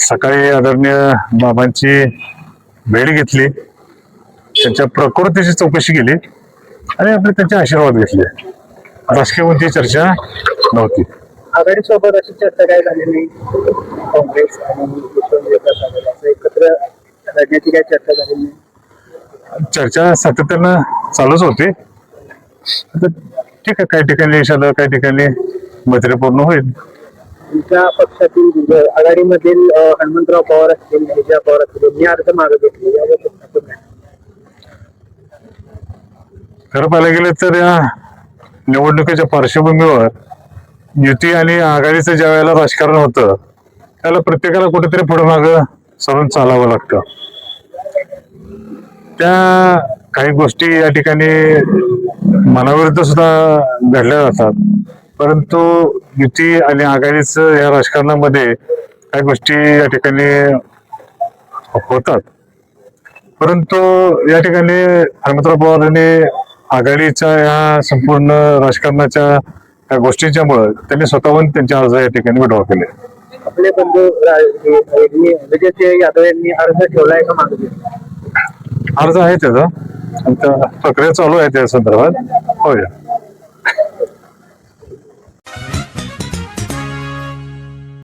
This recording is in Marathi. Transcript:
सकाळी आदरणीय बाबांची भेट घेतली. त्यांच्या प्रकृतीची चौकशी केली आणि आपले त्यांचे आशीर्वाद घेतले. राजकीय चर्चा नव्हती. आघाडी सोबत अशी चर्चा काय झाली नाही. काँग्रेस आणि एकत्र लढण्याची काय चर्चा झाली नाही. चर्चा सातत्यानं चालूच होती. ठीक आहे काही ठिकाणी यशाला काही ठिकाणी मैत्रीपूर्ण होईल. तुमच्या पक्षातील आघाडीमधील हनुमंतराव पवार असतील विजया पवार असतील यांनी अर्ज मागे घेतले? यावर खरं पाहायला गेलं तर या निवडणुकीच्या पार्श्वभूमीवर युती आणि आघाडीचं ज्या वेळेला राजकारण होतं त्याला प्रत्येकाला कुठेतरी पुढे मागं सरून चालावं लागतं. त्या काही गोष्टी या ठिकाणी मनाविरुद्ध सुद्धा घडल्या जातात. परंतु युती आणि आघाडीचं या राजकारणामध्ये काही गोष्टी या ठिकाणी होतात. परंतु या ठिकाणी हनुमंतराव पवार यांनी आघाडीच्या या संपूर्ण राजकारणाच्या या गोष्टींच्यामुळे त्यांनी स्वतःहून त्यांचे अर्ज या ठिकाणी विड्रॉ केले. आपले बंधू विजय यादव यांनी अर्ज ठेवलाय का मागे अर्ज आहे त्याचा. त्या प्रक्रिया चालू आहे त्या संदर्भात. होय